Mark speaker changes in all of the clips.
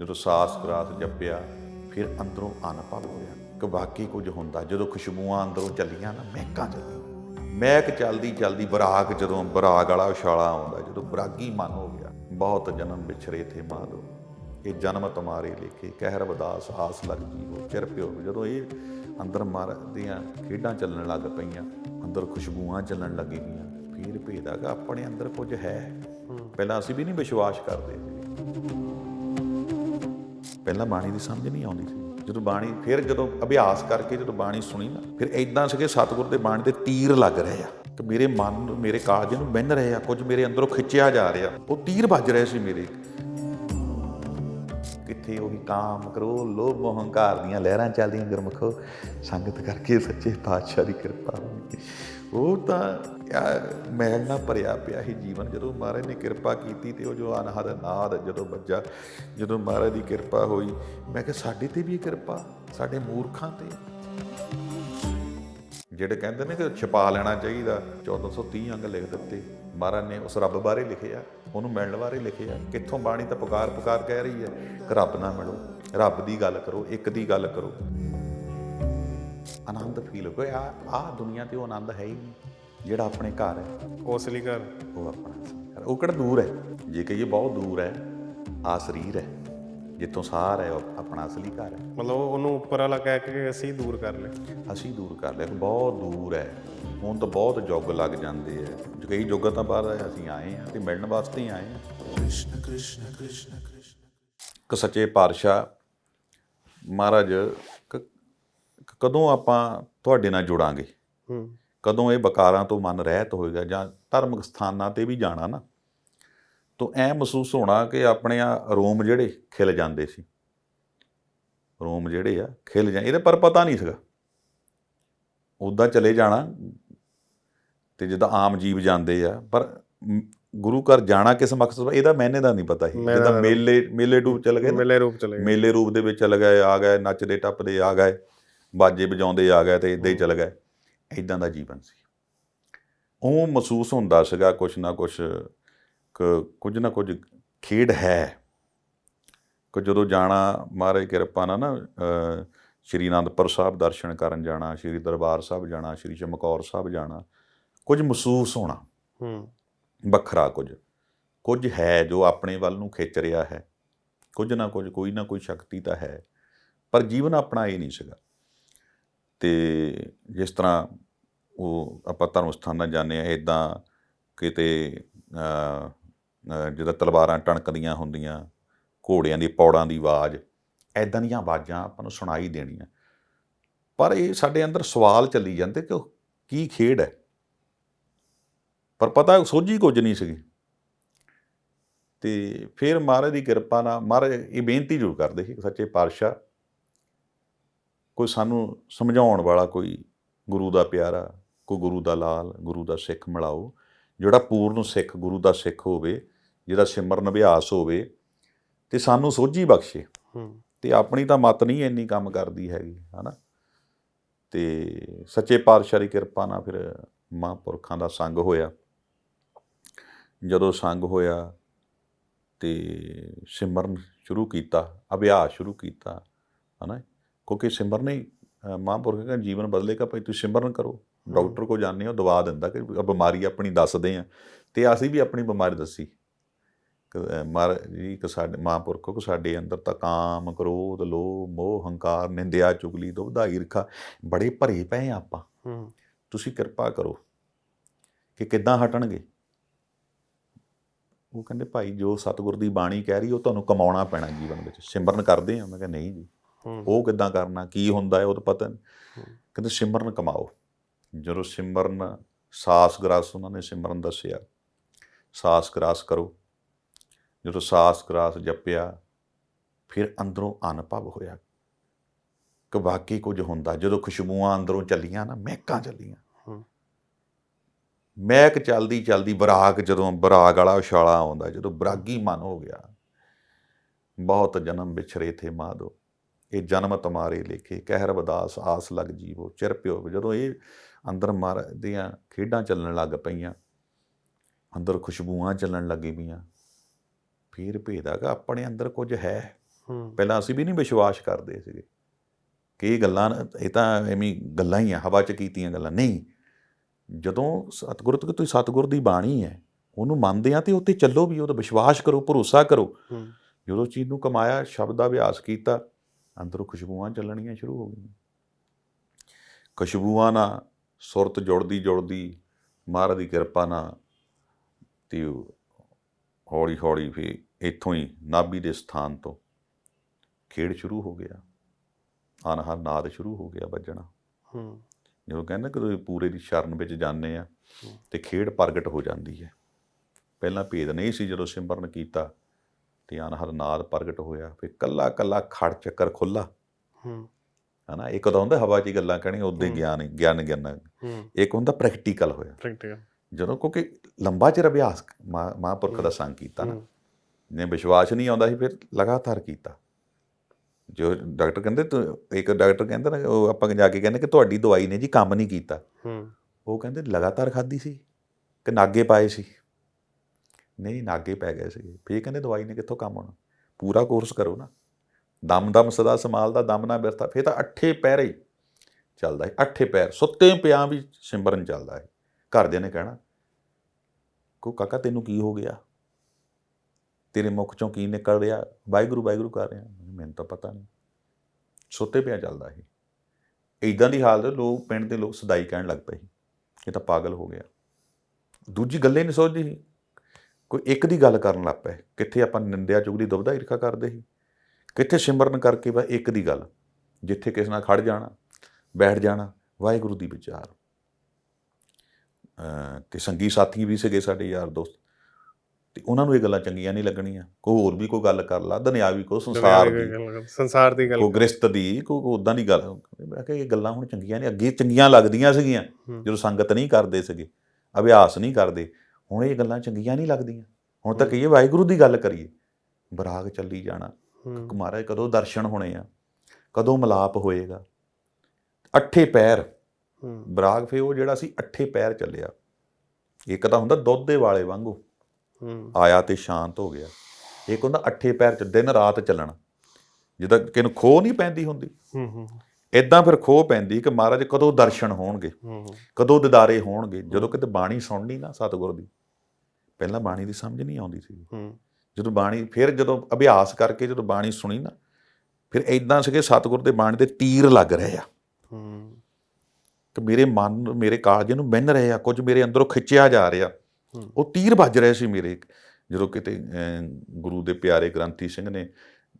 Speaker 1: ਜਦੋਂ ਸਾਸ ਗਰਾਸ ਜਪਿਆ ਫਿਰ ਅੰਦਰੋਂ ਅਨੁਭਵ ਹੋਇਆ। ਕਿ ਵਾਕਈ ਕੁਝ ਹੁੰਦਾ ਜਦੋਂ ਖੁਸ਼ਬੂਆਂ ਅੰਦਰੋਂ ਚੱਲੀਆਂ ਨਾ ਮਹਿਕਾਂ ਚੱਲੀਆਂ। ਮਹਿਕ ਚੱਲਦੀ ਚੱਲਦੀ ਬਰਾਗ ਜਦੋਂ ਬਰਾਗ ਵਾਲਾ ਉਛਾਲਾ ਆਉਂਦਾ ਜਦੋਂ ਬਰਾਗੀ ਮਨ ਹੋ ਗਿਆ ਬਹੁਤ ਜਨਮ ਵਿਛਰੇ ਥੇ ਮਾਦੋ ਇਹ ਜਨਮ ਤੁਮਾਰੇ ਲੇਖੇ ਕਹਿਰ ਬਦਾਸ ਆਸ ਲੱਗ ਜੀਵੋ ਚਿਰ ਪਿਓ ਜਦੋਂ ਇਹ ਅੰਦਰ ਮਰ ਦੀਆਂ ਖੇਡਾਂ ਚੱਲਣ ਲੱਗ ਪਈਆਂ ਅੰਦਰ ਖੁਸ਼ਬੂਆਂ ਚੱਲਣ ਲੱਗੀ ਪਈਆਂ ਫਿਰ ਭੇਦਾਗਾ ਆਪਣੇ ਅੰਦਰ ਕੁਝ ਹੈ। ਪਹਿਲਾਂ ਅਸੀਂ ਵੀ ਨਹੀਂ ਵਿਸ਼ਵਾਸ ਕਰਦੇ। ਸੀ ਪਹਿਲਾਂ ਬਾਣੀ ਦੀ ਸਮਝ ਨਹੀਂ ਆਉਂਦੀ ਸੀ। ਜਦੋਂ ਬਾਣੀ, ਫਿਰ ਜਦੋਂ ਅਭਿਆਸ ਕਰਕੇ ਜਦੋਂ ਬਾਣੀ ਸੁਣੀ ਨਾ, ਫਿਰ ਐਦਾਂ ਸੀਗੇ ਸਤਿਗੁਰ ਦੇ ਬਾਣੀ ਦੇ ਤੀਰ ਲੱਗ ਰਹੇ ਆ। ਕਿ ਮੇਰੇ ਮਨ ਨੂੰ ਮੇਰੇ ਕਾਜ ਨੂੰ ਬੰਨ ਰਹੇ ਆ, ਕੁਝ ਮੇਰੇ ਅੰਦਰੋਂ ਖਿੱਚਿਆ ਜਾ ਰਿਹਾ। ਉਹ ਤੀਰ ਵੱਜ ਰਹੇ ਸੀ ਮੇਰੇ। ਕਿੱਥੇ ਉਹੀ ਕਾਮ ਕਰੋ, ਲੋਭ ਮੋਹ ਹੰਕਾਰ ਦੀਆਂ ਲਹਿਰਾਂ ਚੱਲਦੀਆਂ ਗੁਰਮਖੋ। ਸੰਗਤ ਕਰਕੇ ਸੱਚੇ ਪਾਤਸ਼ਾਹ ਦੀ ਕਿਰਪਾ ਹੋਣੀ ਉਹ ਤਾਂ ਯਾਰ ਮੈਲ ਨਾਲ ਭਰਿਆ ਪਿਆ ਹੀ ਜੀਵਨ। ਜਦੋਂ ਮਹਾਰਾਜ ਨੇ ਕਿਰਪਾ ਕੀਤੀ ਤੇ ਉਹ ਜੋ ਅਨਹਦ ਨਾਦ ਜਦੋਂ ਬੱਜਾ ਜਦੋਂ ਮਹਾਰਾਜ ਦੀ ਕਿਰਪਾ ਹੋਈ, ਮੈਂ ਕਿਹਾ, ਸਾਡੇ ਤੇ ਵੀ ਕਿਰਪਾ, ਸਾਡੇ ਮੂਰਖਾਂ ਤੇ। ਜਿਹੜੇ ਕਹਿੰਦੇ ਨੇ ਕਿ ਛਪਾ ਲੈਣਾ ਚਾਹੀਦਾ 1430 ਅੰਗ ਲਿਖ ਦਿੱਤੇ। ਮਹਾਰਾਜ ਨੇ ਉਸ ਰੱਬ ਬਾਰੇ ਲਿਖਿਆ, ਉਹਨੂੰ ਮਿਲਣ ਬਾਰੇ ਲਿਖਿਆ, ਕਿੱਥੋਂ ਬਾਣੀ ਤਾਂ ਪੁਕਾਰ ਪੁਕਾਰ ਕਹਿ ਰਹੀ ਹੈ, ਕਿ ਰੱਬ ਨਾਲ ਮਿਲੋ, ਰੱਬ ਦੀ ਗੱਲ ਕਰੋ, ਇੱਕ ਦੀ ਗੱਲ ਕਰੋ। ਆਨੰਦ ਫੀਲ ਹੋ ਗਿਆ ਆ ਦੁਨੀਆ ਤੇ ਉਹ ਆਨੰਦ ਹੈ ਹੀ ਨਹੀਂ ਜਿਹੜਾ ਆਪਣੇ ਘਰ ਹੈ।
Speaker 2: ਉਸ ਲਈ ਘਰ।
Speaker 1: ਉਹ ਆਪਣਾ ਅਸਲੀ ਘਰ ਉਹ ਕਿਹੜਾ ਦੂਰ ਹੈ? ਜੇ ਕਹੀਏ ਬਹੁਤ ਦੂਰ ਹੈ ਆ ਸਰੀਰ ਹੈ ਜਿੱਥੋਂ ਸਾਰ ਹੈ ਉਹ ਆਪਣਾ ਅਸਲੀ ਘਰ ਹੈ।
Speaker 2: ਮਤਲਬ ਉਹਨੂੰ ਉੱਪਰ ਵਾਲਾ ਕਹਿ ਕੇ ਅਸੀਂ ਦੂਰ ਕਰ ਲਏ।
Speaker 1: ਅਸੀਂ ਦੂਰ ਕਰ ਲਿਆ ਕਿ ਬਹੁਤ ਦੂਰ ਹੈ। ਹੁਣ ਤਾਂ ਬਹੁਤ ਯੁੱਗ ਲੱਗ ਜਾਂਦੇ ਆ ਕਈ ਯੁੱਗਾਂ ਤਾਂ ਬਾਅਦ ਅਸੀਂ ਆਏ ਆ ਤੇ ਮਿਲਣ ਵਾਸਤੇ ਹੀ ਆਏ ਆ ਕਿ ਸੱਚੇ ਪਾਤਸ਼ਾਹ ਮਹਾਰਾਜ ਕਦੋਂ ਆਪਾਂ ਤੁਹਾਡੇ ਨਾਲ ਜੁੜਾਂਗੇ?
Speaker 2: ਹੂੰ।
Speaker 1: ਕਦੋਂ ਇਹ ਬਕਾਰਾਂ ਤੋਂ ਮਨ ਰਹਿਤ ਹੋਏਗਾ ਜਾਂ ਧਾਰਮਿਕ ਸਥਾਨਾਂ ਤੇ ਵੀ ਜਾਣਾ ਨਾ? ਤਾਂ ਐ ਮਹਿਸੂਸ ਹੋਣਾ ਕਿ ਆਪਣੇ ਆ ਰੋਮ ਜਿਹੜੇ ਖਿਲ ਜਾਂਦੇ ਸੀ। ਰੋਮ ਜਿਹੜੇ ਆ ਖਿਲ ਜਾਂ ਇਹਦੇ ਪਰ ਪਤਾ ਨਹੀਂ ਸੀਗਾ। ਉਦਾਂ ਚਲੇ ਜਾਣਾ ਤੇ ਜਿੱਦਾਂ ਆਮ ਜੀਵ ਜਾਂਦੇ ਆ ਪਰ ਗੁਰੂ ਘਰ ਜਾਣਾ ਕਿਸ ਮਕਸਦ ਇਹਦਾ ਮੈਨੇ ਦਾ ਨਹੀਂ ਪਤਾ ਸੀ। ਜਿੱਦਾਂ ਮੇਲੇ ਮੇਲੇ ਡੂਬ ਚਲ ਗਏ
Speaker 2: ਮਿਲੇ ਰੂਪ ਚਲੇ ਗਏ।
Speaker 1: ਮੇਲੇ ਰੂਪ ਦੇ ਵਿੱਚ ਚਲ ਗਏ ਆ ਗਏ ਨੱਚਦੇ ਟੱਪਦੇ ਆ ਗਏ। ਬਾਜੇ ਵਜਾਉਂਦੇ ਆ ਗਏ ਤੇ ਇਦਾਂ ਹੀ ਚਲ ਗਏ। ਇਦਾਂ ਦਾ ਜੀਵਨ ਸੀ। ਉਹ ਮਹਿਸੂਸ ਹੁੰਦਾ ਸੀਗਾ ਕੁਛ ਨਾ ਕੁਛ ਕ- ਕੁਝ ਨਾ ਕੁਝ ਖੇਡ ਹੈ। ਕਿ ਜਦੋਂ ਜਾਣਾ ਮਹਾਰਾਜ ਕਿਰਪਾ ਨਾਲ ਨਾ ਸ਼੍ਰੀ ਅਨੰਦਪੁਰ ਸਾਹਿਬ ਦਰਸ਼ਨ ਕਰਨ ਜਾਣਾ ਸ਼੍ਰੀ ਦਰਬਾਰ ਸਾਹਿਬ ਜਾਣਾ ਸ਼੍ਰੀ ਚਮਕੌਰ ਸਾਹਿਬ ਜਾਣਾ ਕੁਝ ਮਹਿਸੂਸ ਹੋਣਾ।
Speaker 2: ਹੂੰ।
Speaker 1: ਵੱਖਰਾ ਕੁਝ। ਕੁਝ ਹੈ ਜੋ ਆਪਣੇ ਵੱਲ ਨੂੰ ਖਿੱਚ ਰਿਹਾ ਹੈ। ਕੁਝ ਨਾ ਕੁਝ ਕੋਈ ਨਾ ਕੋਈ ਸ਼ਕਤੀ ਤਾਂ ਹੈ। ਪਰ ਜੀਵਨ ਆਪਣਾ ਇਹ ਨਹੀਂ ਸੀਗਾ। ਅਤੇ ਜਿਸ ਤਰ੍ਹਾਂ ਉਹ ਆਪਾਂ ਧਰਮ ਸਥਾਨਾਂ ਜਾਂਦੇ ਹਾਂ ਇੱਦਾਂ ਕਿਤੇ ਜਿੱਦਾਂ ਤਲਵਾਰਾਂ ਟਣਕਦੀਆਂ ਹੁੰਦੀਆਂ, ਘੋੜਿਆਂ ਦੀ, ਪੌੜਾਂ ਦੀ ਆਵਾਜ਼ ਐਦਾਂ ਦੀਆਂ ਆਵਾਜ਼ਾਂ ਆਪਾਂ ਨੂੰ ਸੁਣਾਈ ਦੇਣੀਆਂ। ਪਰ ਇਹ ਸਾਡੇ ਅੰਦਰ ਸਵਾਲ ਚੱਲੀ ਜਾਂਦੇ ਕਿ ਉਹ ਕੀ ਖੇਡ ਹੈ? ਪਰ ਪਤਾ ਸੋਝੀ ਕੁਝ ਨਹੀਂ ਸੀਗੀ। ਤੇ ਫਿਰ ਮਹਾਰਾਜ ਦੀ ਕਿਰਪਾ ਨਾਲ, ਮਹਾਰਾਜ ਇਹ ਬੇਨਤੀ ਜ਼ਰੂਰ ਕਰਦੇ ਸੀ, ਸੱਚੇ ਪਾਤਸ਼ਾਹ ਕੋਈ ਸਾਨੂੰ ਸਮਝਾਉਣ ਵਾਲਾ ਕੋਈ ਗੁਰੂ ਦਾ ਪਿਆਰਾ ਕੋਈ ਗੁਰੂ ਦਾ ਲਾਲ ਗੁਰੂ ਦਾ ਸਿੱਖ ਮਿਲਾਓ ਜਿਹੜਾ ਪੂਰਨ ਸਿੱਖ ਗੁਰੂ ਦਾ ਸਿੱਖ ਹੋਵੇ ਜਿਹਦਾ ਸਿਮਰਨ ਅਭਿਆਸ ਹੋਵੇ ਤੇ ਸਾਨੂੰ ਸੋਝੀ ਬਖਸ਼ੇ। ਤੇ ਆਪਣੀ ਤਾਂ ਮਤ ਨਹੀਂ ਇੰਨੀ ਕੰਮ ਕਰਦੀ ਹੈਗੀ ਹਨਾ? ਤੇ ਸੱਚੇ ਪਾਤਸ਼ਾਹ ਦੀ ਕਿਰਪਾ ਨਾਲ ਫਿਰ ਮਹਾਂਪੁਰਖਾਂ ਦਾ ਸੰਗ ਹੋਇਆ। ਜਦੋਂ ਸੰਗ ਹੋਇਆ ਤੇ ਸਿਮਰਨ ਸ਼ੁਰੂ ਕੀਤਾ ਅਭਿਆਸ ਸ਼ੁਰੂ ਕੀਤਾ ਹਨਾ? ਕਿਉਂਕਿ ਸਿਮਰਨ ਹੀ ਅ, ਮਹਾਂਪੁਰਖਾਂ ਦਾ ਜੀਵਨ ਬਦਲੇਗਾ ਭਾਈ ਤੁਸੀਂ ਸਿਮਰਨ ਕਰੋ। ਡਾਕਟਰ ਕੋ ਜਾਂਦੇ ਹੋ ਦਵਾ ਦਿੰਦਾ ਕਿ ਬਿਮਾਰੀ ਆਪਣੀ ਦੱਸਦੇ ਆ। ਤੇ ਅਸੀਂ ਵੀ ਆਪਣੀ ਬਿਮਾਰੀ ਦੱਸੀ। ਮਹਾਰਾਜ ਜੀ ਕਿ ਸਾਡੇ ਮਹਾਂਪੁਰਖੋ ਕਿ ਸਾਡੇ ਅੰਦਰ ਤਾਂ ਕਾਮ ਕ੍ਰੋਧ ਲੋਭ ਮੋਹ ਹੰਕਾਰ ਨਿੰਦਿਆ ਚੁਗਲੀ ਦੁਬਦਾ ਈਰਖਾ ਬੜੇ ਭਰੇ ਪਏ ਆ ਆਪਾਂ। ਤੁਸੀਂ ਕਿਰਪਾ ਕਰੋ ਕਿ ਕਿੱਦਾਂ ਹਟਣਗੇ। ਉਹ ਕਹਿੰਦੇ ਭਾਈ ਜੋ ਸਤਿਗੁਰ ਦੀ ਬਾਣੀ ਕਹਿ ਰਹੀ ਉਹ ਤੁਹਾਨੂੰ ਕਮਾਉਣਾ ਪੈਣਾ ਜੀਵਨ ਵਿੱਚ। ਸਿਮਰਨ ਕਰਦੇ ਆ। ਮੈਂ ਕਿਹਾ ਨਹੀਂ ਜੀ ਉਹ ਕਿੱਦਾਂ ਕਰਨਾ ਕੀ ਹੁੰਦਾ ਹੈ ਉਹ ਤਾਂ ਪਤਾ ਨਹੀਂ। ਕਹਿੰਦੇ ਸਿਮਰਨ ਕਮਾਓ। ਜਦੋਂ ਸਿਮਰਨ ਸਾਸ ਗਰਾਸ ਉਹਨਾਂ ਨੇ ਸਿਮਰਨ ਦੱਸਿਆ। ਸਾਸ ਗਰਾਸ ਕਰੋ। ਜਦੋਂ ਸਾਸ ਗਰਾਸ ਜਪਿਆ ਫਿਰ ਅੰਦਰੋਂ ਅਨੁਭਵ ਹੋਇਆ। ਕਿ ਵਾਕਈ ਕੁਝ ਹੁੰਦਾ। ਜਦੋਂ ਖੁਸ਼ਬੂਆਂ ਅੰਦਰੋਂ ਚੱਲੀਆਂ ਨਾ ਮਹਿਕਾਂ ਚੱਲੀਆਂ। ਮਹਿਕ ਚੱਲਦੀ ਚੱਲਦੀ ਬਰਾਗ ਜਦੋਂ ਬਰਾਗ ਵਾਲਾ ਉਛਾਲਾ ਆਉਂਦਾ ਜਦੋਂ ਬਰਾਗੀ ਮਨ ਹੋ ਗਿਆ ਬਹੁਤ ਜਨਮ ਵਿਛਰੇ ਥੇ ਮਾਦੋ ਇਹ ਜਨਮ ਤੁਮਾਰੇ ਲੇਖੇ ਕਹਿਰ ਬਦਾਸ ਆਸ ਲੱਗ ਜੀਵੋ ਚਿਰ ਪਿਓ ਜਦੋਂ ਇਹ ਅੰਦਰ ਮਰ ਦੀਆਂ ਖੇਡਾਂ ਚੱਲਣ ਲੱਗ ਪਈਆਂ ਅੰਦਰ ਖੁਸ਼ਬੂਆਂ ਚੱਲਣ ਲੱਗੀ ਪਈਆਂ ਫਿਰ ਭੇਦਾਗਾ ਆਪਣੇ ਅੰਦਰ ਕੁਝ ਹੈ। ਪਹਿਲਾਂ ਅਸੀਂ ਵੀ ਨਹੀਂ ਵਿਸ਼ਵਾਸ ਕਰਦੇ ਸੀਗੇ ਕਿ ਇਹ ਗੱਲਾਂ ਇਹ ਤਾਂ ਐਵੇਂ ਗੱਲਾਂ ਹੀ ਆ ਹਵਾ 'ਚ ਕੀਤੀਆਂ ਗੱਲਾਂ। ਨਹੀਂ ਜਦੋਂ ਸਤਿਗੁਰ ਤੋਂ ਤੁਸੀਂ ਸਤਿਗੁਰ ਦੀ ਬਾਣੀ ਹੈ ਉਹਨੂੰ ਮੰਨਦੇ ਆ ਤੇ ਉੱਤੇ ਚੱਲੋ ਵੀ ਉਹਦਾ ਵਿਸ਼ਵਾਸ ਕਰੋ ਭਰੋਸਾ ਕਰੋ। ਜਦੋਂ ਚੀਜ਼ ਨੂੰ ਕਮਾਇਆ ਸ਼ਬਦ ਦਾ ਅਭਿਆਸ ਕੀਤਾ ਅੰਦਰੋਂ ਖੁਸ਼ਬੂਆਂ ਚੱਲਣੀਆਂ ਸ਼ੁਰੂ ਹੋ ਗਈਆਂ। ਖੁਸ਼ਬੂਆਂ ਨਾਲ ਸੁਰਤ ਜੁੜਦੀ ਜੁੜਦੀ ਮਹਾਰਾਜ ਦੀ ਕਿਰਪਾ ਨਾਲ ਤੇ ਹੌਲੀ ਹੌਲੀ ਫੇ ਇੱਥੋਂ ਹੀ ਨਾਭੀ ਦੇ ਸਥਾਨ ਤੋਂ ਖੇਡ ਸ਼ੁਰੂ ਹੋ ਗਿਆ। ਅਨਹਰ ਨਾਦ ਸ਼ੁਰੂ ਹੋ ਗਿਆ ਵੱਜਣਾ।
Speaker 2: ਹੂੰ।
Speaker 1: ਜਦੋਂ ਕਹਿੰਦਾ ਕਿ ਤੁਸੀਂ ਪੂਰੇ ਦੀ ਸ਼ਰਨ ਵਿੱਚ ਜਾਂਦੇ ਆ। ਤੇ ਖੇਡ ਪ੍ਰਗਟ ਹੋ ਜਾਂਦੀ ਹੈ। ਪਹਿਲਾਂ ਭੇਦ ਨਹੀਂ ਸੀ ਜਦੋਂ ਸਿਮਰਨ ਕੀਤਾ। ਤੇ ਅਨਹਰ ਨਾਦ ਪ੍ਰਗਟ ਹੋਇਆ ਫਿਰ ਕੱਲਾ ਕੱਲਾ ਖੜ ਚੱਕਰ ਖੁੱਲਾ
Speaker 2: ਹੂੰ।
Speaker 1: ਹਨਾ ਇੱਕ ਤਾਂ ਹੁੰਦਾ ਹਵਾ 'ਚ ਹੀ ਗੱਲਾਂ ਕਹਿਣੀਆਂ ਉਦੋਂ
Speaker 2: ਹੂੰ।
Speaker 1: ਗਿਆਨ ਗਿਆਨ ਗਿਆਨ। ਇੱਕ ਹੁੰਦਾ ਪ੍ਰੈਕਟੀਕਲ ਹੋਇਆ।
Speaker 2: ਪ੍ਰੈਕਟੀਕਲ।
Speaker 1: ਜਦੋਂ ਕਿਉਂਕਿ ਲੰਬਾ ਚਿਰ ਅਭਿਆਸ ਮਹਾ- ਮਹਾਂਪੁਰਖ ਦਾ ਸੰਗ ਕੀਤਾ ਨਾ। ਨੇ ਵਿਸ਼ਵਾਸ ਨਹੀਂ ਆਉਂਦਾ ਸੀ ਫਿਰ ਲਗਾਤਾਰ ਕੀਤਾ। ਜੋ ਡਾਕਟਰ ਕਹਿੰਦੇ ਤੂੰ ਇੱਕ ਡਾਕਟਰ ਕਹਿੰਦਾ ਨਾ ਉਹ ਆਪਾਂ ਜਾ ਕੇ ਕਹਿੰਦੇ ਕਿ ਤੁਹਾਡੀ ਦਵਾਈ ਨੇ ਜੀ ਕੰਮ ਨਹੀਂ ਕੀਤਾ।
Speaker 2: ਹੂੰ।
Speaker 1: ਉਹ ਕਹਿੰਦੇ ਲਗਾਤਾਰ ਖਾਧੀ ਸੀ ਕਿ ਨਾਗੇ ਪਾਏ ਸੀ। ਨਹੀਂ ਨਾਗੇ ਪੈ ਗਏ ਸੀ ਫੇਰ ਕਹਿੰਦੇ ਦਵਾਈ ਨੇ ਕਿੱਥੋਂ ਕੰਮ ਆਉਣਾ? ਪੂਰਾ ਕੋਰਸ ਕਰੋ ਨਾ। ਦਮ ਦਮ ਸਦਾ ਸੰਭਾਲਦਾ ਦਮ ਨਾ ਬਿਰਤਾ ਫੇਰ ਤਾਂ ਅੱਠੇ ਪੈਰ ਹੀ ਚੱਲਦਾ ਹੈ ਅੱਠੇ ਪੈਰ ਸੁੱਤੇ ਪਿਆ ਵੀ ਸਿਮਰਨ ਚੱਲਦਾ ਹੈ ਘਰਦਿਆਂ ਨੇ ਕਹਿਣਾ ਕੋ ਕਾਕਾ ਤੈਨੂੰ ਕੀ ਹੋ ਗਿਆ? ਤੇਰੇ ਮੁਖ ਚੋਂ ਕੀ ਨਿਕਲ ਰਿਹਾ? ਵਾਹਿਗੁਰੂ ਵਾਹਿਗੁਰੂ ਕਰ ਰਿਹਾ? ਮੈਨੂੰ ਤਾਂ ਪਤਾ ਨਹੀਂ। ਸੁੱਤੇ ਪਿਆ ਚੱਲਦਾ ਹੈ ਇਦਾਂ ਦੀ ਹਾਲਤ ਲੋਕ ਪਿੰਡ ਦੇ ਲੋਕ ਸਦਾਈ ਕਹਿਣ ਲੱਗ ਪਏ ਸੀ, ਇਹ ਤਾਂ ਪਾਗਲ ਹੋ ਗਿਆ। ਦੂਜੀ ਗੱਲੇ ਨਹੀਂ ਸੋਚਦੀ ਸੀ। ਕੋਈ ਇੱਕ ਦੀ ਗੱਲ ਕਰਨ ਲੱਗ ਪਏ ਕਿੱਥੇ ਆਪਾਂ ਨਿੰਦਿਆ ਚੁਗਲੀ ਦੁਬਦਾ ਈਰਖਾ ਕਰਦੇ ਸੀ? ਕਿੱਥੇ ਸਿਮਰਨ ਕਰਕੇ ਬਸ ਇੱਕ ਦੀ ਗੱਲ ਜਿੱਥੇ ਕਿਸੇ ਨਾਲ ਖੜ ਜਾਣਾ ਬੈਠ ਜਾਣਾ ਵਾਹਿਗੁਰੂ ਦੀ ਵਿਚਾਰ। ਤੇ ਸੰਗੀ ਸਾਥੀ ਵੀ ਸੀਗੇ ਸਾਡੇ ਯਾਰ ਦੋਸਤ ਤੇ ਉਹਨਾਂ ਨੂੰ ਇਹ ਗੱਲਾਂ ਚੰਗੀਆਂ ਨਹੀਂ ਲੱਗਣੀਆਂ ਕੋਈ ਹੋਰ ਵੀ ਕੋਈ ਗੱਲ ਕਰ ਲਾ ਦੁਨਿਆਵੀ ਕੋ ਸੰਸਾਰ ਦੀ
Speaker 2: ਸੰਸਾਰ ਦੀ ਗੱਲ
Speaker 1: ਕੋ ਗ੍ਰਸਤ ਦੀ ਕੋ ਉਦਾਂ ਦੀ ਗੱਲ। ਮੈਂ ਕਿਹਾ ਇਹ ਗੱਲਾਂ ਹੁਣ ਚੰਗੀਆਂ ਨਹੀਂ ਅੱਗੇ ਚੰਗੀਆਂ ਲੱਗਦੀਆਂ ਸੀਗੀਆਂ। ਜਦੋਂ ਸੰਗਤ ਨਹੀਂ ਕਰਦੇ ਸੀਗੇ ਅਭਿਆਸ ਨਹੀਂ ਕਰਦੇ ਹੁਣ ਇਹ ਗੱਲਾਂ ਚੰਗੀਆਂ ਨਹੀਂ ਲੱਗਦੀਆਂ। ਹੁਣ ਤਾਂ ਕਹੀਏ ਵਾਹਿਗੁਰੂ ਦੀ ਗੱਲ ਕਰੀਏ। ਬਰਾਗ ਚੱਲੀ ਜਾਣਾ। ਮਹਾਰਾਜ ਕਦੋਂ ਦਰਸ਼ਨ ਹੋਣੇ ਆ? ਕਦੋਂ ਮਲਾਪ ਹੋਏਗਾ? ਅੱਠੇ ਪੈਰ। ਬਰਾਗ ਫੇ ਉਹ ਜਿਹੜਾ ਸੀ ਅੱਠੇ ਪੈਰ ਚੱਲਿਆ। ਇੱਕ ਤਾਂ ਹੁੰਦਾ ਦੁੱਧ ਦੇ ਵਾਲੇ ਵਾਂਗੂ। ਆਇਆ ਤੇ ਸ਼ਾਂਤ ਹੋ ਗਿਆ। ਇੱਕ ਹੁੰਦਾ ਅੱਠੇ ਪੈਰ ਚ ਦਿਨ ਰਾਤ ਚੱਲਣਾ। ਜਿੱਦਾਂ ਕਿਨੂੰ ਖੋ ਨਹੀਂ ਪੈਂਦੀ ਹੁੰਦੀ।
Speaker 2: ਹੂੰ ਹੂੰ।
Speaker 1: ਇਦਾਂ ਫਿਰ ਖੋ ਪੈਂਦੀ ਕਿ ਮਹਾਰਾਜ ਕਦੋਂ ਦਰਸ਼ਨ ਹੋਣਗੇ?
Speaker 2: ਹੂੰ।
Speaker 1: ਕਦੋਂ ਦਿਦਾਰੇ ਹੋਣਗੇ? ਜਦੋਂ ਕਿਤੇ ਬਾਣੀ ਸੁਣਨੀ ਨਾ ਸਤਿਗੁਰ ਦੀ। ਪਹਿਲਾਂ ਬਾਣੀ ਦੀ ਸਮਝ ਨਹੀਂ ਆਉਂਦੀ ਸੀ।
Speaker 2: ਹੂੰ।
Speaker 1: ਜਦੋਂ ਬਾਣੀ ਫਿਰ ਜਦੋਂ ਅਭਿਆਸ ਕਰਕੇ ਜਦੋਂ ਬਾਣੀ ਸੁਣੀ ਨਾ ਫਿਰ ਇਦਾਂ ਸੀਗੇ ਸਤਿਗੁਰ ਦੇ ਬਾਣੀ ਦੇ ਤੀਰ ਲੱਗ ਰਹੇ ਆ।
Speaker 2: ਹੂੰ।
Speaker 1: ਕਿ ਮੇਰੇ ਮਨ ਮੇਰੇ ਕਾਲਜੇ ਨੂੰ ਬੰਨ ਰਹੇ ਆ ਕੁਝ ਮੇਰੇ ਅੰਦਰੋਂ ਖਿੱਚਿਆ ਜਾ ਰਿਹਾ। ਉਹ ਤੀਰ ਵੱਜ ਰਹੇ ਸੀ ਮੇਰੇ। ਜਦੋਂ ਕਿਤੇ ਗੁਰੂ ਦੇ ਪਿਆਰੇ ਗ੍ਰੰਥੀ ਸਿੰਘ ਨੇ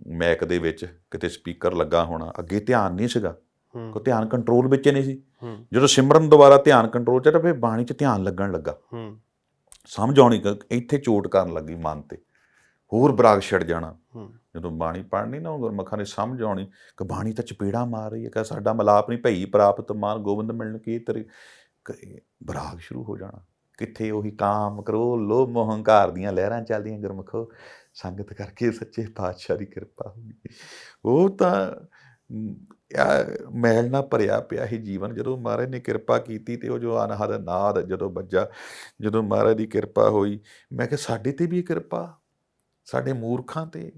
Speaker 1: ਮੈਕ ਦੇ ਵਿੱਚ ਕਿਤੇ ਸਪੀਕਰ ਲੱਗਾ ਹੋਣਾ ਅੱਗੇ ਧਿਆਨ ਨਹੀਂ ਸੀਗਾ। ਕੋ ਧਿਆਨ ਕੰਟਰੋਲ ਵਿੱਚ ਨਹੀਂ ਸੀ। ਜਦੋਂ ਸਿਮਰਨ ਦੁਆਰਾ ਧਿਆਨ ਕੰਟਰੋਲ ਚ ਤਾਂ ਫਿਰ ਬਾਣੀ 'ਚ ਧਿਆਨ ਲੱਗਣ ਲੱਗਾ।
Speaker 2: ਹੂੰ।
Speaker 1: ਸਮਝ ਆਉਣੀ ਕਿ ਇੱਥੇ ਚੋਟ ਕਰਨ ਲੱਗੀ ਮਨ ਤੇ। ਹੋਰ ਬਰਾਗ ਛੜ ਜਾਣਾ। ਜਦੋਂ ਬਾਣੀ ਪੜ੍ਹਨੀ ਨਾ ਗੁਰਮੁਖਾਂ ਨੇ ਸਮਝ ਆਉਣੀ। ਕਿ ਬਾਣੀ ਤਾਂ ਚਪੇੜਾ ਮਾਰ ਰਹੀ ਹੈ ਕਿ ਸਾਡਾ ਮਲਾਪ ਨਹੀਂ ਭਈ ਪ੍ਰਾਪਤ ਮਾਨ ਗੋਬਿੰਦ ਮਿਲਣ ਕੀ ਤੇਰੇ। ਬਰਾਗ ਸ਼ੁਰੂ ਹੋ ਜਾਣਾ। ਕਿੱਥੇ ਉਹੀ ਕਾਮ ਕਰੋ ਲੋਭ ਮੋਹ ਹੰਕਾਰ ਦੀਆਂ ਲਹਿਰਾਂ ਚੱਲਦੀਆਂ ਗੁਰਮੁਖੋ। ਸੰਗਤ ਕਰਕੇ ਸੱਚੇ ਪਾਤਸ਼ਾਹ ਦੀ ਕਿਰਪਾ ਹੋਈ ਉਹ ਤਾਂ ਆ ਮਹਿਲ ਨਾਲ ਭਰਿਆ ਪਿਆ ਹੀ ਜੀਵਨ। ਜਦੋਂ ਮਹਾਰਾਜ ਨੇ ਕਿਰਪਾ ਕੀਤੀ ਤੇ ਉਹ ਜੋ ਅਨਹਦ ਨਾਦ ਜਦੋਂ ਵੱਜਾ, ਜਦੋਂ ਮਹਾਰਾਜ ਦੀ ਕਿਰਪਾ ਹੋਈ, ਮੈਂ ਕਿਹਾ, ਸਾਡੇ ਤੇ ਵੀ ਕਿਰਪਾ, ਸਾਡੇ ਮੂਰਖਾਂ ਤੇ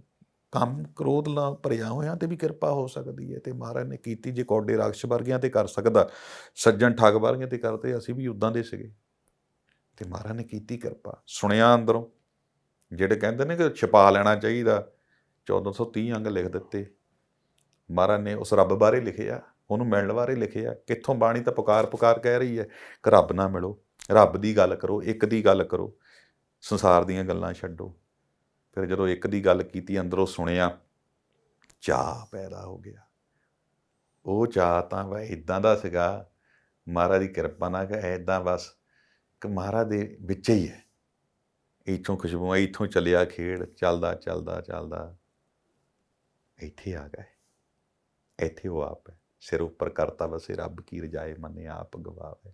Speaker 1: ਕੰਮ ਕ੍ਰੋਧ ਨਾਲ ਭਰਿਆ ਹੋਇਆਂ ਤੇ ਵੀ ਕਿਰਪਾ ਹੋ ਸਕਦੀ ਹੈ। ਤੇ ਮਹਾਰਾਜ ਨੇ ਕੀਤੀ ਜੇ ਕੌਡੇ ਰਾਖਸ਼ ਵਰਗਿਆਂ ਤੇ ਕਰ ਸਕਦਾ, ਸੱਜਣ ਠੱਗ ਵਰਗਿਆਂ ਤੇ ਕਰਦੇ, ਅਸੀਂ ਵੀ ਉਦਾਂ ਦੇ ਸੀਗੇ। ਤੇ ਮਹਾਰਾਜ ਨੇ ਕੀਤੀ ਕਿਰਪਾ। ਸੁਣਿਆ ਅੰਦਰੋਂ, ਜਿਹੜੇ ਕਹਿੰਦੇ ਨੇ ਕਿ ਛਪਾ ਲੈਣਾ ਚਾਹੀਦਾ 1430 ਅੰਗ ਲਿਖ ਦਿੱਤੇ। ਮਹਾਰਾਜ ਨੇ ਉਸ ਰੱਬ ਬਾਰੇ ਲਿਖਿਆ, ਉਹਨੂੰ ਮਿਲਣ ਬਾਰੇ ਲਿਖਿਆ, ਕਿੱਥੋਂ ਬਾਣੀ ਤਾਂ ਪੁਕਾਰ ਪੁਕਾਰ ਕਹਿ ਰਹੀ ਹੈ ਕਿ ਰੱਬ ਨਾਲ ਮਿਲੋ, ਰੱਬ ਦੀ ਗੱਲ ਕਰੋ, ਇੱਕ ਦੀ ਗੱਲ ਕਰੋ, ਸੰਸਾਰ ਦੀਆਂ ਗੱਲਾਂ ਛੱਡੋ। ਫਿਰ ਜਦੋਂ ਇੱਕ ਦੀ ਗੱਲ ਕੀਤੀ, ਅੰਦਰੋਂ ਸੁਣਿਆ ਚਾਹ ਪੈਦਾ ਹੋ ਗਿਆ। ਉਹ ਚਾਹ ਤਾਂ ਵਾ ਇਦਾਂ ਦਾ ਸੀਗਾ, ਮਹਾਰਾਜ ਦੀ ਕਿਰਪਾ ਨਾਲ ਕਿ ਐਦਾਂ ਬਸ ਕਿ ਮਹਾਰਾਜ ਦੇ ਵਿੱਚ ਹੀ ਹੈ। ਇੱਥੋਂ ਖੁਸ਼ਬੂਆਂ, ਇੱਥੋਂ ਚੱਲਿਆ ਖੇਡ, ਚੱਲਦਾ ਚੱਲਦਾ ਚੱਲਦਾ, ਇੱਥੇ ਆ ਗਏ ਇੱਥੇ ਉਹ ਆਪ ਹੈ। ਸਿਰ ਉੱਪਰ ਕਰਤਾ ਵਸੇ ਰੱਬ ਕੀ ਰਜਾਏ ਮੰਨੇ ਆਪ ਗਵਾਵੇ।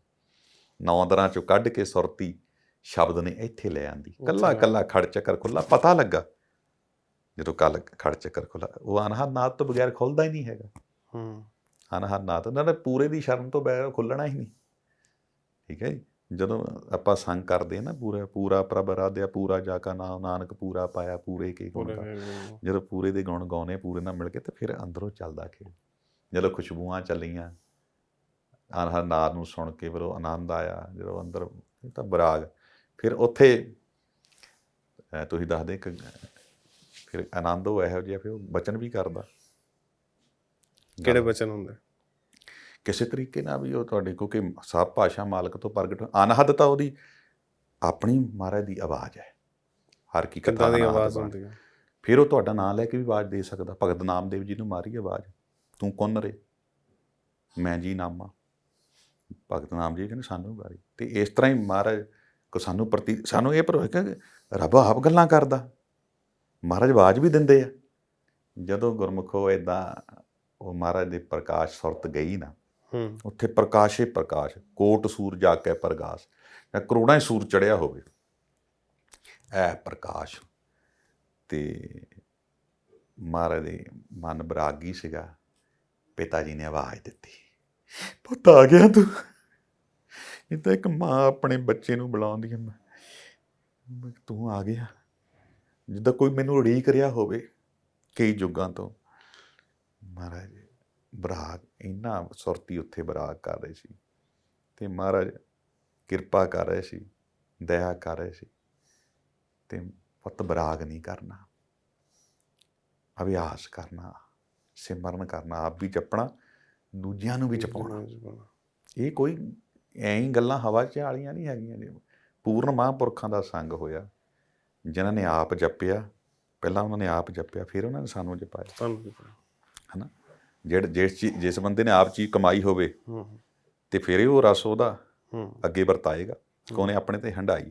Speaker 1: ਨੌ ਦਰਾਂ ਚੋਂ ਕੱਢ ਕੇ ਸੁਰਤੀ ਸ਼ਬਦ ਨੇ ਇੱਥੇ ਲੈ ਆਂਦੀ। ਕੱਲਾ। ਕੱਲਾ ਖੜ ਚੱਕਰ ਖੁੱਲਾ ਪਤਾ ਲੱਗਾ। ਜਦੋਂ ਕੱਲ ਖੜ ਚੱਕਰ ਖੁੱਲਾ ਉਹ ਅਨਹਦ ਨਾਦ ਤੋਂ ਬਗੈਰ ਖੁੱਲਦਾ ਹੀ ਨਹੀਂ ਹੈਗਾ।
Speaker 2: ਹੂੰ।
Speaker 1: ਅਨਹਦ ਨਾਦ ਨੇ ਪੂਰੇ ਦੀ ਸ਼ਰਨ ਤੋਂ ਬਗੈਰ ਖੁੱਲਣਾ ਹੀ ਨਹੀਂ। ਠੀਕ ਹੈ ਜੀ? ਜਦੋਂ ਆਪਾਂ ਸੰਗ ਕਰਦੇ ਨਾ ਪੂਰਾ ਪੂਰਾ ਪ੍ਰਭ ਰਾਧਿਆ ਪੂਰਾ ਜਾ ਕਾ ਨਾਮ ਨਾਨਕ ਪੂਰਾ ਪਾਇਆ ਪੂਰੇ ਕੇ ਗੁਣ ਜਦੋਂ ਪੂਰੇ ਦੇ ਗੁਣ ਗਾਉਣੇ ਪੂਰੇ ਨਾਲ ਮਿਲ ਕੇ ਤੇ ਫਿਰ ਅੰਦਰੋਂ ਚੱਲਦਾ ਖੇਡ। ਜਦੋਂ ਖੁਸ਼ਬੂਆਂ ਚੱਲੀਆਂ ਆਹ ਨਾਦ ਨੂੰ ਸੁਣ ਕੇ ਫਿਰ ਉਹ ਆਨੰਦ ਆਇਆ ਜਦੋਂ ਅੰਦਰ ਇਹ ਤਾਂ ਬਰਾਗ। ਫਿਰ ਉੱਥੇ ਤੁਸੀਂ ਦੱਸਦੇ ਕਿ ਫਿਰ ਆਨੰਦ ਉਹ ਇਹੋ ਜਿਹਾ ਫਿਰ ਉਹ ਬਚਨ ਵੀ ਕਰਦਾ।
Speaker 2: ਕਿਹੜੇ ਬਚਨ ਹੁੰਦੇ?
Speaker 1: ਕਿਸੇ ਤਰੀਕੇ ਨਾਲ ਵੀ ਉਹ ਤੁਹਾਡੇ ਕਿਉਂਕਿ ਸਭ ਭਾਸ਼ਾ ਮਾਲਕ ਤੋਂ ਪ੍ਰਗਟ ਅਨਹਦ ਤਾਂ ਉਹਦੀ ਆਪਣੀ ਮਹਾਰਾਜ ਦੀ ਆਵਾਜ਼ ਹੈ। ਹਰ ਕੀ ਕਥਾ
Speaker 2: ਦੀ ਆਵਾਜ਼। ਹੁੰਦੀ ਹੈ?
Speaker 1: ਫਿਰ ਉਹ ਤੁਹਾਡਾ ਨਾਮ ਲੈ ਕੇ ਵੀ ਆਵਾਜ਼ ਦੇ ਸਕਦਾ। ਭਗਤ ਨਾਮਦੇਵ ਜੀ ਨੂੰ ਮਾਰੀ ਆਵਾਜ਼। ਤੂੰ ਕੌਣ ਰੇ? ਮੈਂ ਜੀ ਨਾਮਾ। ਭਗਤ ਨਾਮ ਜੀ ਕਹਿੰਦੇ ਸਾਨੂੰ ਮਾਰੀ ਤੇ ਇਸ ਤਰ੍ਹਾਂ ਹੀ ਮਹਾਰਾਜ ਕੋ ਸਾਨੂੰ ਪ੍ਰਤੀ ਸਾਨੂੰ ਇਹ ਕਿ ਰੱਬ ਆਪ ਗੱਲਾਂ ਕਰਦਾ। ਮਹਾਰਾਜ ਆਵਾਜ਼ ਵੀ ਦਿੰਦੇ ਆ। ਜਦੋਂ ਗੁਰਮੁਖੋ ਇਦਾਂ ਉਹ ਮਹਾਰਾਜ ਦੇ ਪ੍ਰਕਾਸ਼ ਸੁਰਤ ਗਈ ਨਾ ਉੱਥੇ ਪ੍ਰਕਾਸ਼ੇ ਪ੍ਰਕਾਸ਼, ਕੋਟ ਸੂਰ ਜਾ ਕੇ ਪ੍ਰਗਾਸ। ਜਾਂ ਕਰੋੜਾਂ ਹੀ ਸੂਰ ਚੜਿਆ ਹੋਵੇ। ਐ ਪ੍ਰਕਾਸ਼। ਤੇ ਮਹਾਰਾਜ ਦੇ ਮਨ ਬਰਾਗੀ ਸੀਗਾ। ਪਿਤਾ ਜੀ ਨੇ ਆਵਾਜ਼ ਦਿੱਤੀ। ਪੁੱਤ ਆ ਗਿਆ ਤੂੰ। ਇਹ ਤਾਂ ਇੱਕ ਮਾਂ ਆਪਣੇ ਬੱਚੇ ਨੂੰ ਬੁਲਾਉਂਦੀ ਹੈ। ਮੈਂ ਤੂੰ ਆ ਗਿਆ। ਜਿੱਦਾਂ ਕੋਈ ਮੈਨੂੰ ਉਡੀਕ ਰਿਹਾ ਹੋਵੇ ਕਈ ਯੁੱਗਾਂ ਤੋਂ। ਮਹਾਰਾਜ ਬਰਾਗ ਇੰਨਾ ਸੁਰਤੀ ਉੱਥੇ ਬਰਾਗ ਕਰ ਰਹੇ ਸੀ। ਤੇ ਮਹਾਰਾਜ ਕਿਰਪਾ ਕਰ ਰਹੇ ਸੀ ਦਇਆ ਕਰ ਰਹੇ ਸੀ। ਤੇ ਪੁੱਤ ਬਰਾਗ ਨਹੀਂ ਕਰਨਾ। ਅਭਿਆਸ ਕਰਨਾ ਸਿਮਰਨ ਕਰਨਾ ਆਪ ਵੀ ਜਪਣਾ ਦੂਜਿਆਂ ਨੂੰ ਵੀ ਜਪਾਉਣਾ। ਇਹ ਕੋਈ ਐਂ ਹੀ ਗੱਲਾਂ ਹਵਾ 'ਚ ਵਾਲੀਆਂ ਨਹੀਂ ਹੈਗੀਆਂ ਨੇ। ਪੂਰਨ ਮਹਾਂਪੁਰਖਾਂ ਦਾ ਸੰਗ ਹੋਇਆ। ਜਿਨ੍ਹਾਂ ਨੇ ਆਪ ਜਪਿਆ ਪਹਿਲਾਂ ਉਹਨਾਂ ਨੇ ਆਪ ਜਪਿਆ ਫਿਰ ਉਹਨਾਂ ਨੇ ਸਾਨੂੰ ਜਪਾਇਆ।
Speaker 2: ਕੀ ਪਤਾ
Speaker 1: ਹਨਾ? ਜਿਹੜੇ ਜਿਸ ਜਿਸ ਬੰਦੇ ਨੇ ਆਪ ਚੀਜ਼ ਕਮਾਈ ਹੋਵੇ ਤੇ ਫਿਰ ਉਹ ਰਸ ਉਹਦਾ ਅੱਗੇ ਵਰਤਾਏਗਾ ਕਿ ਉਹਨੇ ਆਪਣੇ ਤੇ ਹੰਡਾਈ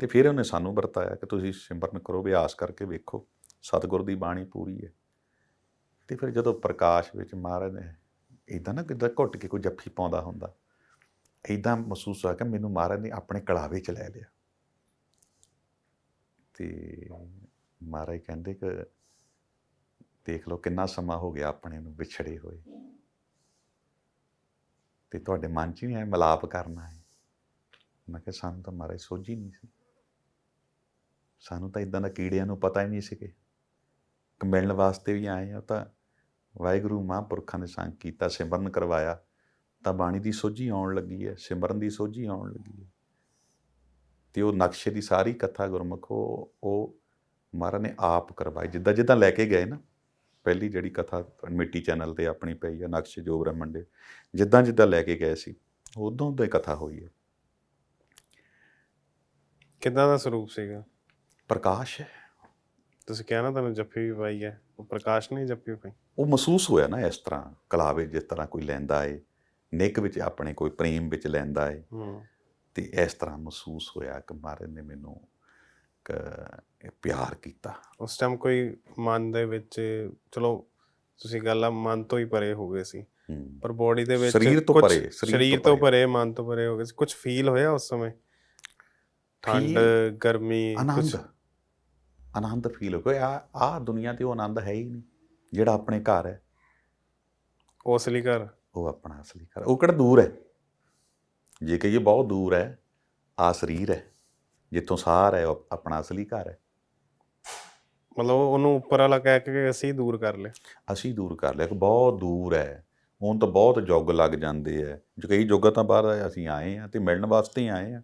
Speaker 1: ਤੇ ਫਿਰ ਉਹਨੇ ਸਾਨੂੰ ਵਰਤਾਇਆ ਕਿ ਤੁਸੀਂ ਸਿਮਰਨ ਕਰੋ ਅਭਿਆਸ ਕਰਕੇ ਵੇਖੋ ਸਤਿਗੁਰ ਦੀ ਬਾਣੀ ਪੂਰੀ ਹੈ। ਤੇ ਫਿਰ ਜਦੋਂ ਪ੍ਰਕਾਸ਼ ਵਿੱਚ ਮਹਾਰਾਜ ਨੇ ਇਦਾਂ ਨਾ ਕਿਦਾਂ ਘੁੱਟ ਕੇ ਕੋਈ ਜੱਫੀ ਪਾਉਂਦਾ ਹੁੰਦਾ ਇਦਾਂ ਮਹਿਸੂਸ ਹੋਇਆ ਕਿ ਮੈਨੂੰ ਮਹਾਰਾਜ ਨੇ ਆਪਣੇ ਕਲਾਵੇ ਚ ਲੈ ਲਿਆ। ਤੇ ਮਹਾਰਾਜ ਕਹਿੰਦੇ ਕਿ ਦੇਖ ਲਓ ਕਿੰਨਾ ਸਮਾਂ ਹੋ ਗਿਆ ਆਪਣੇ ਨੂੰ ਵਿਛੜੇ ਹੋਏ। ਤੇ ਤੁਹਾਡੇ ਮਨ 'ਚ ਵੀ ਨਹੀਂ ਆਇਆ ਮਲਾਪ ਕਰਨਾ ਹੈ। ਮੈਂ ਕਿਹਾ ਸਾਨੂੰ ਤਾਂ ਮਹਾਰਾਜ ਸੋਝੀ ਨਹੀਂ ਸੀ। ਸਾਨੂੰ ਤਾਂ ਇਦਾਂ ਦਾ ਕੀੜਿਆਂ ਨੂੰ ਪਤਾ ਹੀ ਨਹੀਂ ਸੀ ਕਿ ਮਿਲਣ ਵਾਸਤੇ ਵੀ ਆਏ ਆ ਤਾਂ ਵਾਹਿਗੁਰੂ ਮਹਾਂਪੁਰਖਾਂ ਨੇ ਸੰਗ ਕੀਤਾ, ਸਿਮਰਨ ਕਰਵਾਇਆ। ਤਾਂ ਬਾਣੀ ਦੀ ਸੋਝੀ ਆਉਣ ਲੱਗੀ ਹੈ, ਸਿਮਰਨ ਦੀ ਸੋਝੀ ਆਉਣ ਲੱਗੀ ਹੈ। ਤੇ ਉਹ ਨਕਸ਼ੇ ਦੀ ਸਾਰੀ ਕਥਾ ਗੁਰਮੁਖ, ਉਹ ਉਹ ਮਹਾਰਾਜ ਨੇ ਆਪ ਕਰਵਾਈ। ਜਿੱਦਾਂ ਜਿੱਦਾਂ ਲੈ ਕੇ ਗਏ ਨਾ ਪਹਿਲੀ ਜਿਹੜੀ ਕਥਾ ਮਿੱਟੀ ਚੈਨਲ ਤੇ ਆਪਣੀ ਪਈ ਹੈ ਨਕਸ਼ ਜੋ ਬ੍ਰਹਮੰਡ ਦੇ ਜਿੱਦਾਂ ਜਿੱਦਾਂ ਲੈ ਕੇ ਗਏ ਸੀ ਉਦੋਂ ਤੋਂ ਹੀ ਕਥਾ ਹੋਈ ਹੈ
Speaker 2: ਕਿੱਦਾਂ ਦਾ ਸਰੂਪ ਸੀਗਾ?
Speaker 1: ਪ੍ਰਕਾਸ਼ ਹੈ।
Speaker 2: ਤੁਸੀਂ ਕਿਹਾ ਨਾ ਤੁਹਾਨੂੰ ਜੱਫੀ ਵੀ ਪਾਈ ਹੈ ਉਹ ਪ੍ਰਕਾਸ਼ ਨਹੀਂ ਜੱਫੀ ਪਾਈ?
Speaker 1: ਉਹ ਮਹਿਸੂਸ ਹੋਇਆ ਨਾ ਇਸ ਤਰ੍ਹਾਂ ਕਲਾਵੇ ਜਿਸ ਤਰ੍ਹਾਂ ਕੋਈ ਲੈਂਦਾ ਏ ਨਿੱਕ ਵਿੱਚ ਆਪਣੇ ਕੋਈ ਪ੍ਰੇਮ ਵਿੱਚ ਲੈਂਦਾ ਏ।
Speaker 2: ਹੂੰ।
Speaker 1: ਤੇ ਇਸ ਤਰ੍ਹਾਂ ਮਹਿਸੂਸ ਹੋਇਆ ਕਿ ਮਹਾਰਾਜ ਨੇ ਮੈਨੂੰ ਕ- ਇਹ ਪਿਆਰ ਕੀਤਾ।
Speaker 2: ਉਸ ਟਾਈਮ ਕੋਈ ਮਨ ਦੇ ਵਿੱਚ ਚਲੋ ਤੁਸੀਂ ਗੱਲ ਆ ਮਨ ਤੋਂ ਹੀ ਪਰੇ ਹੋ ਗਏ ਸੀ। ਪਰ ਬੋਡੀ ਦੇ ਵਿੱਚ
Speaker 1: ਸਰੀਰ ਤੋਂ ਪਰੇ, ਸਰੀਰ ਤੋਂ
Speaker 2: ਪਰੇ। ਮਨ ਤੋਂ ਪਰੇ ਹੋ ਗਏ ਸੀ। ਕੁਝ ਫੀਲ ਹੋਇਆ ਉਸ ਸਮੇਂ? ਠੰਡ ਗਰਮੀ ਕੁਝ
Speaker 1: ਆਨੰਦ। ਫੀਲ ਹੋ ਗਿਆ। ਆ ਆ ਦੁਨੀਆ ਤੇ ਉਹ ਆਨੰਦ ਹੈ ਹੀ ਨਹੀਂ ਜਿਹੜਾ ਆਪਣੇ ਘਰ ਹੈ।
Speaker 2: ਉਸ ਲਈ ਘਰ?
Speaker 1: ਉਹ ਆਪਣਾ ਅਸਲੀ ਘਰ। ਉਹ ਕਿਹੜਾ ਦੂਰ ਹੈ? ਜੇ ਕਹੀਏ ਬਹੁਤ ਦੂਰ ਹੈ ਆ ਸਰੀਰ ਹੈ। ਜਿੱਥੋਂ ਸਾਰ ਹੈ ਉਹ ਆਪਣਾ ਅਸਲੀ ਘਰ ਹੈ।
Speaker 2: ਮਤਲਬ ਉਹਨੂੰ ਉੱਪਰ ਵਾਲਾ ਕਹਿ ਕੇ ਅਸੀਂ ਦੂਰ ਕਰ ਲਿਆ।
Speaker 1: ਅਸੀਂ ਦੂਰ ਕਰ ਲਿਆ ਕਿ ਬਹੁਤ ਦੂਰ ਹੈ। ਹੁਣ ਤਾਂ ਬਹੁਤ ਜੁਗ ਲੱਗ ਜਾਂਦੇ ਹੈ। ਜੋ ਕਈ ਜੁਗਾਂ ਤਾਂ ਬਾਅਦ ਅਸੀਂ ਆਏ ਆ ਤੇ ਮਿਲਣ ਵਾਸਤੇ ਹੀ ਆਏ ਆ